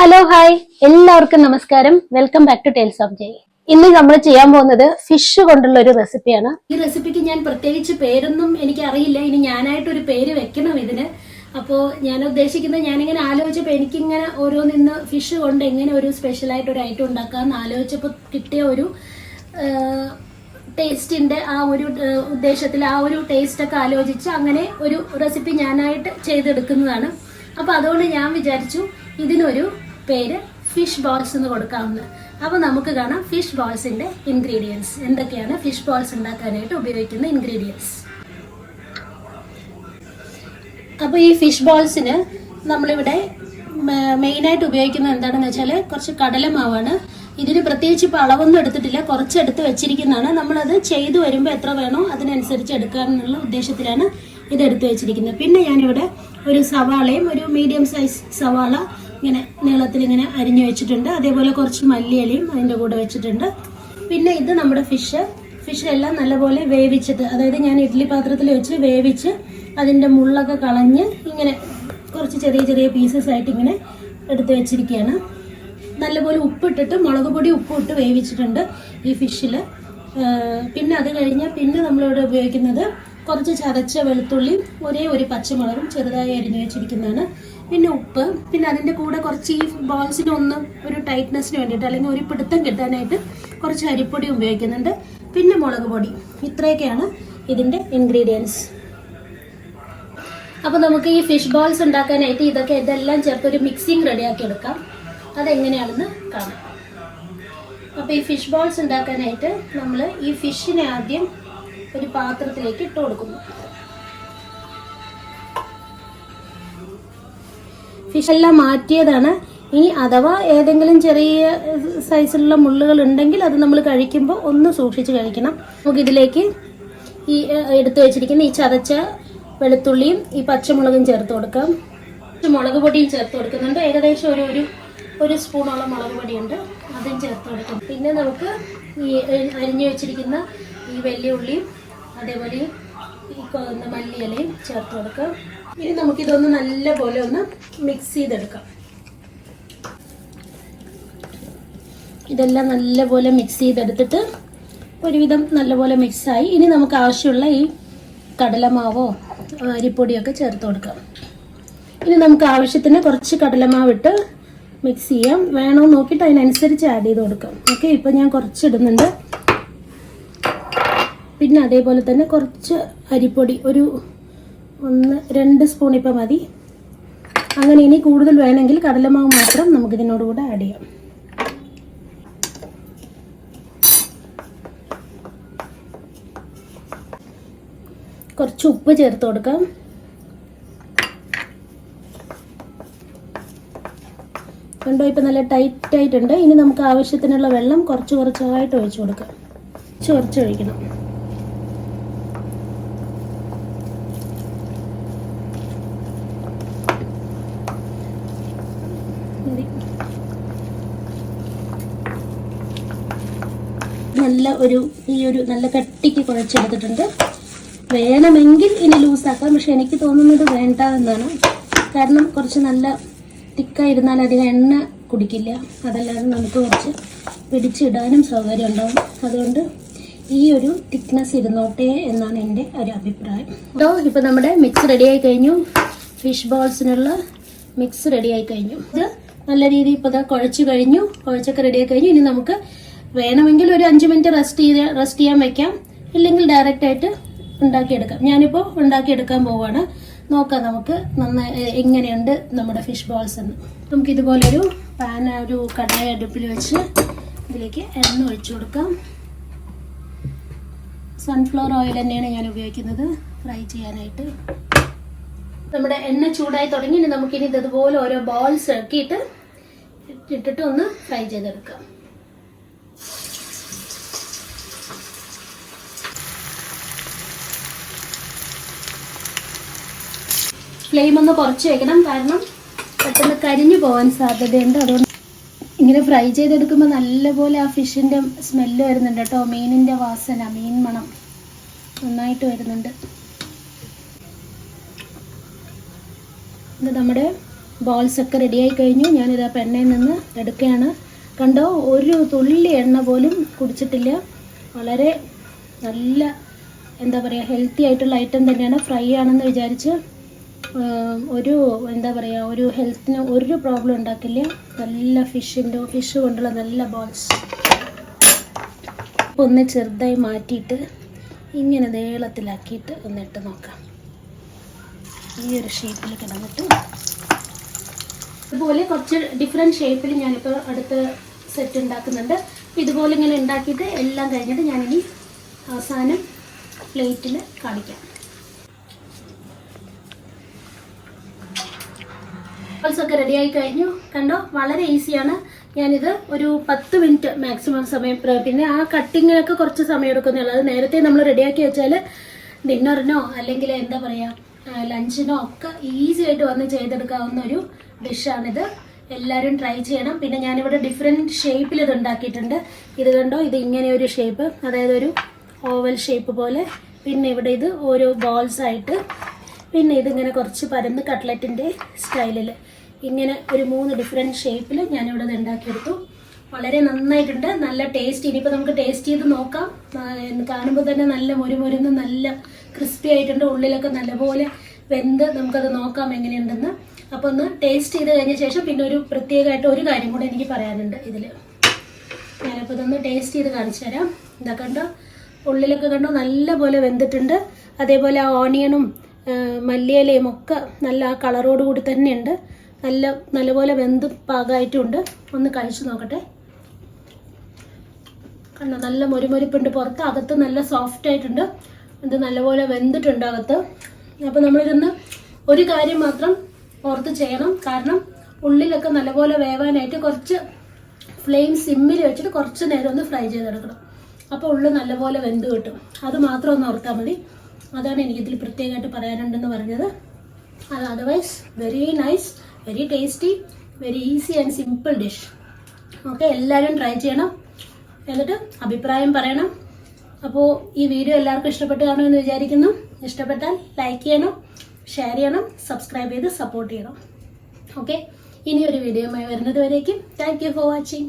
Hello hi എല്ലാവർക്കും നമസ്കാരം. Welcome back to tales of Jai ഇന്ന് നമ്മൾ ചെയ്യാൻ പോകുന്നത് ഫിഷ് കൊണ്ടുള്ള ഒരു റെസിപ്പിയാണ് ഈ റെസിപ്പിക്ക് ഞാൻ പ്രത്യേകിച്ച് പേരൊന്നും എനിക്ക് അറിയില്ല ഇനി ഞാനായിട്ട് ഒരു പേര് വെക്കണം ഇതിന്. അപ്പോ ഞാൻ ഉദ്ദേശിക്കുന്നത് ഞാനിങ്ങനെ ആലോചിച്ചപ്പോൾ എനിക്കിങ്ങനെ ഓരോന്നിന്ന് ഫിഷ് കൊണ്ട് എങ്ങനെ ഒരു സ്പെഷ്യലായിട്ട് ഒരു ഐറ്റം ഉണ്ടാക്കാമെന്ന് ആലോചിച്ചപ്പോൾ കിട്ടിയ ഒരു ടേസ്റ്റിന്റെ ആ ഒരു ഉദ്ദേശത്തിൽ ആ ഒരു ടേസ്റ്റ് ഒക്കെ ആലോചിച്ച് അങ്ങനെ ഒരു റെസിപ്പി ഞാനായിട്ട് ചെയ്തെടുക്കുന്നതാണ്. അപ്പോൾ അതുകൊണ്ട് ഞാൻ വിചാരിച്ചു ഇതിനൊരു പേര് ഫിഷ് ബോൾസ് എന്ന് കൊടുക്കാവുന്നത്. അപ്പോൾ നമുക്ക് കാണാം ഫിഷ് ബോൾസിന്റെ ഇൻഗ്രീഡിയൻസ് എന്തൊക്കെയാണ് ഫിഷ് ബോൾസ് ഉണ്ടാക്കാനായിട്ട് ഉപയോഗിക്കുന്ന ഇൻഗ്രീഡിയൻസ് അപ്പോൾ ഈ ഫിഷ് ബോൾസിന് നമ്മളിവിടെ മെയിനായിട്ട് ഉപയോഗിക്കുന്നത് എന്താണെന്ന് വെച്ചാൽ കുറച്ച് കടലമാവാണ്. ഇതിന് പ്രത്യേകിച്ച് ഇപ്പോൾ അളവൊന്നും എടുത്തിട്ടില്ല. കുറച്ച് എടുത്ത് വെച്ചിരിക്കുന്നതാണ്. നമ്മളത് ചെയ്തു വരുമ്പോൾ എത്ര വേണോ അതിനനുസരിച്ച് എടുക്കുക എന്നുള്ള ഉദ്ദേശത്തിലാണ് ഇത് എടുത്ത് വെച്ചിരിക്കുന്നത്. പിന്നെ ഞാനിവിടെ ഒരു സവാളയും ഒരു മീഡിയം സൈസ് സവാള ഇങ്ങനെ നീളത്തിൽ ഇങ്ങനെ അരിഞ്ഞു വെച്ചിട്ടുണ്ട്. അതേപോലെ കുറച്ച് മല്ലിയലയും അതിന്റെ കൂടെ വെച്ചിട്ടുണ്ട്. പിന്നെ ഇത് നമ്മുടെ ഫിഷ് ഫിഷെല്ലാം നല്ലപോലെ വേവിച്ചിട്ട് അതായത് ഞാൻ ഇഡ്ഡലി പാത്രത്തിൽ വെച്ച് വേവിച്ച് അതിന്റെ മുള്ളൊക്കെ കളഞ്ഞ് ഇങ്ങനെ കുറച്ച് ചെറിയ ചെറിയ പീസസ് ആയിട്ട് ഇങ്ങനെ എടുത്ത് വെച്ചിരിക്കുകയാണ്. നല്ലപോലെ ഉപ്പിട്ടിട്ട് മുളക് പൊടി ഉപ്പ് ഇട്ട് വേവിച്ചിട്ടുണ്ട് ഈ ഫിഷിൽ പിന്നെ അത് കഴിഞ്ഞാൽ പിന്നെ നമ്മളിവിടെ ഉപയോഗിക്കുന്നത് കുറച്ച് ചതച്ച വെളുത്തുള്ളിയും ഒരേ ഒരു പച്ചമുളകും ചെറുതായി അരിഞ്ഞു വെച്ചിരിക്കുന്നതാണ്. പിന്നെ ഉപ്പ് പിന്നെ അതിന്റെ കൂടെ കുറച്ച് ഈ ബോൾസിന് ഒന്ന് ഒരു ടൈറ്റ്നെസ്സിന് വേണ്ടിയിട്ട് അല്ലെങ്കിൽ ഒരു പിടുത്തം കിട്ടാനായിട്ട് കുറച്ച് അരിപ്പൊടി ഉപയോഗിക്കുന്നുണ്ട്. പിന്നെ മുളക് പൊടി. ഇത്രയൊക്കെയാണ് ഇതിന്റെ ഇൻഗ്രീഡിയൻസ് അപ്പോൾ നമുക്ക് ഈ ഫിഷ് ബോൾസ് ഉണ്ടാക്കാനായിട്ട് ഇതൊക്കെ ഇതെല്ലാം ചേർത്ത് ഒരു മിക്സിങ് റെഡിയാക്കി എടുക്കാം. അതെങ്ങനെയാണെന്ന് കാണാം. അപ്പോൾ ഈ ഫിഷ് ബോൾസ് ഉണ്ടാക്കാനായിട്ട് നമ്മൾ ഈ ഫിഷിനെ ആദ്യം ഒരു പാത്രത്തിലേക്ക് ഇട്ട് കൊടുക്കുന്നു. ഫിഷ് എല്ലാം മാറ്റിയതാണ്. ഇനി അഥവാ ഏതെങ്കിലും ചെറിയ സൈസിലുള്ള മുള്ളുകൾ ഉണ്ടെങ്കിൽ അത് നമ്മൾ കഴിക്കുമ്പോൾ ഒന്ന് സൂക്ഷിച്ച് കഴിക്കണം. നമുക്ക് ഇതിലേക്ക് ഈ എടുത്തു വെച്ചിരിക്കുന്ന ഈ ചതച്ച വെളുത്തുള്ളിയും ഈ പച്ചമുളകും ചേർത്ത് കൊടുക്കാം. മുളക് പൊടിയും ചേർത്ത് കൊടുക്കുന്നുണ്ട്. ഏകദേശം ഒരു ഒരു ഒരു സ്പൂണോളം മുളക് പൊടിയുണ്ട്. അതും ചേർത്ത് കൊടുക്കും. പിന്നെ നമുക്ക് ഈ അരിഞ്ഞു വെച്ചിരിക്കുന്ന ഈ വലിയ ഉള്ളിയും അതേപോലെ ഈ മല്ലിയിലയും ചേർത്ത് കൊടുക്കാം. ഇനി നമുക്കിതൊന്ന് നല്ലപോലെ ഒന്ന് മിക്സ് ചെയ്തെടുക്കാം. ഇതെല്ലാം നല്ലപോലെ മിക്സ് ചെയ്തെടുത്തിട്ട് ഒരുവിധം നല്ലപോലെ മിക്സായി ഇനി നമുക്ക് ആവശ്യമുള്ള ഈ കടലമാവോ അരിപ്പൊടിയൊക്കെ ചേർത്ത് കൊടുക്കാം. ഇനി നമുക്ക് ആവശ്യത്തിന് കുറച്ച് കടലമാവ് ഇട്ട് മിക്സ് ചെയ്യാം. വേണോ നോക്കിയിട്ട് അതിനനുസരിച്ച് ആഡ് ചെയ്ത് കൊടുക്കാം. ഓക്കെ ഇപ്പം ഞാൻ കുറച്ച് ഇടുന്നുണ്ട് പിന്നെ അതേപോലെ തന്നെ കുറച്ച് അരിപ്പൊടി ഒരു ഒന്ന് രണ്ട് സ്പൂൺ ഇപ്പം മതി. അങ്ങനെ ഇനി കൂടുതൽ വേണമെങ്കിൽ കടലമാവ് മാത്രം നമുക്കിതിനോട് കൂടെ ആഡ് ചെയ്യാം. കുറച്ച് ഉപ്പ് ചേർത്ത് കൊടുക്കാം. കണ്ടോ ഇപ്പം നല്ല ടൈറ്റായിട്ടുണ്ട് ഇനി നമുക്ക് ആവശ്യത്തിനുള്ള വെള്ളം കുറച്ച് കുറച്ചായിട്ട് ഒഴിച്ചു കൊടുക്കാം. കുറച്ച് ഒഴിക്കണം മതി. നല്ല ഒരു ഈ ഒരു നല്ല കട്ടിക്ക് കുഴച്ചെടുത്തിട്ടുണ്ട്. വേണമെങ്കിൽ ഇനി ലൂസാക്കാം പക്ഷെ എനിക്ക് തോന്നുന്നത് വേണ്ട എന്നാണ്. കാരണം കുറച്ച് നല്ല തിക്കായിരുന്നാൽ അധികം എണ്ണ കുടിക്കില്ല. അതല്ലാതെ നമുക്ക് കുറച്ച് പിടിച്ചിടാനും സൗകര്യം ഉണ്ടാവും. അതുകൊണ്ട് ഈ ഒരു തിക്നെസ് ഇരുന്നോട്ടെ എന്നാണ് എന്റെ ഒരു അഭിപ്രായം. കേട്ടോ ഇപ്പം നമ്മുടെ മിക്സ് ആയി കഴിഞ്ഞു. ഫിഷ് ബോൾസിനുള്ള മിക്സ് ആയി കഴിഞ്ഞു. ഇത് നല്ല രീതിയിൽ ഇപ്പോൾ കുഴച്ച് കഴിഞ്ഞു. കുഴച്ചൊക്കെ റെഡിയായി കഴിഞ്ഞു. ഇനി നമുക്ക് വേണമെങ്കിൽ ഒരു അഞ്ച് മിനിറ്റ് റെസ്റ്റ് ചെയ്ത് റെസ്റ്റ് ചെയ്യാൻ വെക്കാം. ഇല്ലെങ്കിൽ ഡയറക്റ്റ് ആയിട്ട് ഉണ്ടാക്കിയെടുക്കാം. ഞാനിപ്പോൾ ഉണ്ടാക്കിയെടുക്കാൻ പോവാണ്. നോക്കാം നമുക്ക് നന്നായി എങ്ങനെയുണ്ട് നമ്മുടെ ഫിഷ് ബോൾസ് എന്ന്. നമുക്ക് ഇതുപോലൊരു പാൻ ഒരു കടായ അടുപ്പിൽ വെച്ച് ഇതിലേക്ക് എണ്ണ ഒഴിച്ചു കൊടുക്കാം. സൺഫ്ലവർ ഓയിൽ തന്നെയാണ് ഞാൻ ഉപയോഗിക്കുന്നത്. ഫ്രൈ ചെയ്യാനായിട്ട്. നമ്മുടെ എണ്ണ ചൂടായി തുടങ്ങി. ഇനി നമുക്കിനി ഇതുപോലെ ഓരോ ബോൾസ് ഇറക്കിയിട്ട് ഇട്ടിട്ട് ഒന്ന് ഫ്രൈ ചെയ്തെടുക്കാം. ഫ്ലെയിം ഒന്ന് കുറച്ച് വെക്കണം. കാരണം പെട്ടെന്ന് കരിഞ്ഞു പോകാൻ സാധ്യതയുണ്ട്. അതുകൊണ്ട് ഇങ്ങനെ ഫ്രൈ ചെയ്തെടുക്കുമ്പോൾ നല്ലപോലെ ആ ഫിഷിന്റെ സ്മെല്ല് വരുന്നുണ്ട് കേട്ടോ. മീനിന്റെ വാസന മീൻ മണം നന്നായിട്ട് വരുന്നുണ്ട്. ഇത് നമ്മുടെ ബോൾസ് ഒക്കെ റെഡിയായി കഴിഞ്ഞു. ഞാനിത് ആ പെണ്ണയിൽ നിന്ന് എടുക്കുകയാണ്. കണ്ടോ ഒരു തുള്ളി എണ്ണ പോലും കുടിച്ചിട്ടില്ല. വളരെ നല്ല എന്താ പറയുക ഹെൽത്തി ആയിട്ടുള്ള ഐറ്റം തന്നെയാണ്. ഫ്രൈ ആണെന്ന് വിചാരിച്ച് ഒരു എന്താ പറയുക ഒരു ഹെൽത്തിന് ഒരു പ്രോബ്ലം ഉണ്ടാക്കില്ല. നല്ല ഫിഷിന്റെ ഫിഷ് കൊണ്ടുള്ള നല്ല ബോൾസ് ഒന്ന് ചെറുതായി മാറ്റിയിട്ട് ഇങ്ങനെ നീളത്തിലാക്കിയിട്ട് ഒന്ന് ഇട്ട് നോക്കാം. ഈ ഒരു ഷേപ്പിൽ കിടന്നിട്ട്. ഇതുപോലെ കുറച്ച് ഡിഫറെന്റ് ഷേപ്പിൽ ഞാനിപ്പോൾ അടുത്ത സെറ്റ് ഉണ്ടാക്കുന്നുണ്ട്. ഇതുപോലെ ഇങ്ങനെ ഉണ്ടാക്കിയിട്ട് എല്ലാം കഴിഞ്ഞിട്ട് ഞാനിനി അവസാനം പ്ലേറ്റിൽ കാണിക്കാം. ബോൾസ് ഒക്കെ റെഡി ആയി കഴിഞ്ഞു. കണ്ടോ? വളരെ ഈസിയാണ് ഞാനിത് ഒരു പത്ത് മിനിറ്റ് മാക്സിമം സമയം പിന്നെ ആ കട്ടിങ്ങിനൊക്കെ കുറച്ച് സമയം എടുക്കുന്നുള്ളൂ അത് നേരത്തെ നമ്മൾ റെഡിയാക്കി വെച്ചാൽ ഡിന്നറിനോ അല്ലെങ്കിൽ എന്താ പറയുക ലഞ്ചിനോ ഒക്കെ ഈസി ആയിട്ട് വന്ന് ചെയ്തെടുക്കാവുന്ന ഒരു ഡിഷാണിത് എല്ലാവരും ട്രൈ ചെയ്യണം. പിന്നെ ഞാനിവിടെ ഡിഫറെന്റ് ഷേപ്പിൽ ഇത് ഉണ്ടാക്കിയിട്ടുണ്ട്. ഇത് കണ്ടോ? ഇത് ഇങ്ങനെ ഒരു ഷേപ്പ് അതായത് ഒരു ഓവൽ ഷേപ്പ് പോലെ. പിന്നെ ഇവിടെ ഇത് ഓരോ ബോൾസ് ആയിട്ട് പിന്നെ ഇതിങ്ങനെ കുറച്ച് പരന്ന് കട്ട്ലറ്റിന്റെ സ്റ്റൈലിൽ ഇങ്ങനെ ഒരു മൂന്ന് ഡിഫറെന്റ് ഷേപ്പിൽ ഞാനിവിടെ ഇത് ഉണ്ടാക്കിയെടുത്തു. വളരെ നന്നായിട്ടുണ്ട്. നല്ല ടേസ്റ്റ് ഇനിയിപ്പോൾ നമുക്ക് ടേസ്റ്റ് ചെയ്ത് നോക്കാം. കാണുമ്പോൾ തന്നെ നല്ല മുരുമുരുന്ന് നല്ല ക്രിസ്പി ആയിട്ടുണ്ട്. ഉള്ളിലൊക്കെ നല്ലപോലെ വെന്ത് നമുക്കത് നോക്കാം എങ്ങനെയുണ്ടെന്ന്. അപ്പോൾ ഒന്ന് ടേസ്റ്റ് ചെയ്ത് കഴിഞ്ഞ ശേഷം പിന്നെ ഒരു പ്രത്യേകമായിട്ട് ഒരു കാര്യം കൂടെ എനിക്ക് പറയാനുണ്ട് ഇതിൽ ഞാനിപ്പോൾ ഇതൊന്ന് ടേസ്റ്റ് ചെയ്ത് കാണിച്ചു തരാം. ഇതൊക്കെ കണ്ടോ? ഉള്ളിലൊക്കെ കണ്ടോ? നല്ലപോലെ വെന്തിട്ടുണ്ട്. അതേപോലെ ആ ഓണിയനും മല്ലിയിലയും ഒക്കെ നല്ല ആ കളറോട് കൂടി തന്നെയുണ്ട്. നല്ല നല്ലപോലെ വെന്ത് പാകമായിട്ടുണ്ട് ഒന്ന് കഴിച്ചു നോക്കട്ടെ. കണ്ടോ നല്ല മൊരിമൊരിപ്പുണ്ട്. പുറത്ത് അകത്ത് നല്ല സോഫ്റ്റ് ആയിട്ടുണ്ട്. ഇത് നല്ലപോലെ വെന്തിട്ടുണ്ട് അകത്ത്. അപ്പോൾ നമ്മളിതൊന്ന് ഒരു കാര്യം മാത്രം ഓർത്ത് ചെയ്യണം. കാരണം ഉള്ളിലൊക്കെ നല്ലപോലെ വേവാനായിട്ട് കുറച്ച് ഫ്ലെയിം സിമ്മിൽ വെച്ചിട്ട് കുറച്ച് നേരം ഒന്ന് ഫ്രൈ ചെയ്തെടുക്കണം. അപ്പോൾ ഉള്ളിൽ നല്ലപോലെ വെന്ത് കിട്ടും. അത് മാത്രം ഒന്ന് ഓർത്താൽ മതി. അതാണ് എനിക്കിതിൽ പ്രത്യേകമായിട്ട് പറയാനുണ്ടെന്ന് പറഞ്ഞത്. അത് otherwise very nice very tasty very easy and simple dish okay എല്ലാവരും ട്രൈ ചെയ്യണം. എന്നിട്ട് അഭിപ്രായം പറയണം. അപ്പോൾ ഈ വീഡിയോ എല്ലാവർക്കും ഇഷ്ടപ്പെട്ട് കാണുമെന്ന് വിചാരിക്കുന്നു. ഇഷ്ടപ്പെട്ടാൽ ലൈക്ക് ചെയ്യണം ഷെയർ ചെയ്യണം സബ്സ്ക്രൈബ് ചെയ്ത് സപ്പോർട്ട് ചെയ്യണം. ഓക്കെ ഇനി ഒരു വീഡിയോയുമായി വരുന്നത് വരേക്കും. Thank for watching